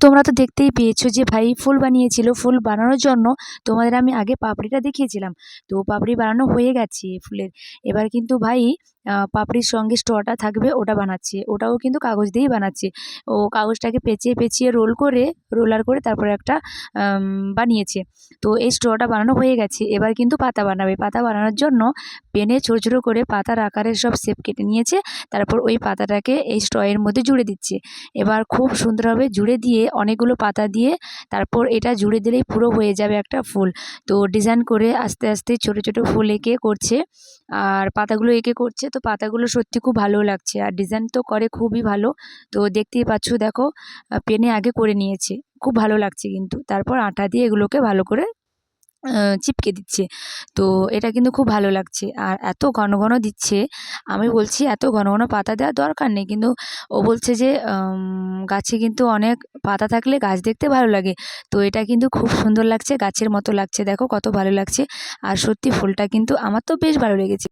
তোমরা তো দেখতেই পেয়েছ যে ভাই ফুল বানিয়েছিল, ফুল বানানোর জন্য তোমাদের আমি আগে পাপড়িটা দেখিয়েছিলাম। তো পাপড়ি বানানো হয়ে গেছে ফুলের। এবার কিন্তু ভাই পাপড়ির সঙ্গে স্ট্রটা থাকবে, ওটা বানাচ্ছে। ওটাও কিন্তু কাগজ দিয়েই বানাচ্ছে। ও কাগজটাকে পেঁচিয়ে পেঁচিয়ে রোল করে, রোলার করে তারপরে একটা বানিয়েছে। তো এই স্ট্রটা বানানো হয়ে গেছে। এবার কিন্তু পাতা বানাবে। পাতা বানানোর জন্য পেনে ছোটো ছোটো করে পাতার আকারের সব শেপ কেটে নিয়েছে। তারপর ওই পাতাটাকে এই স্ট্রয়ের মধ্যে জুড়ে দিচ্ছে। এবার খুব সুন্দরভাবে জুড়ে দিয়ে অনেকগুলো পাতা দিয়ে তারপর এটা জুড়ে দিলেই পুরো হয়ে যাবে একটা ফুল। তো ডিজাইন করে আস্তে আস্তে ছোটো ছোটো ফুল এঁকে করছে। আর পাতাগুলো এঁকে করছে। তো পাতাগুলো সত্যি খুব ভালো লাগছে। আর ডিজাইন তো করে খুবই ভালো। তো দেখতেই পাচ্ছ, দেখো পেনে আগে করে নিয়েছে। খুব ভালো লাগছে কিন্তু। তারপর আটা দিয়ে এগুলোকে ভালো করে চিপকে দিচ্ছে। তো এটা কিন্তু খুব ভালো লাগছে। আর এত ঘন ঘন দিচ্ছে। আমি বলছি এত ঘন ঘন পাতা দেওয়ার দরকার নেই। কিন্তু ও বলছে যে গাছে কিন্তু অনেক পাতা থাকলে গাছ দেখতে ভালো লাগে। তো এটা কিন্তু খুব সুন্দর লাগছে। গাছের মতো লাগছে। দেখো, কত ভালো লাগছে। আর সত্যি ফুলটা কিন্তু আমার তো বেশ ভালো লেগেছে।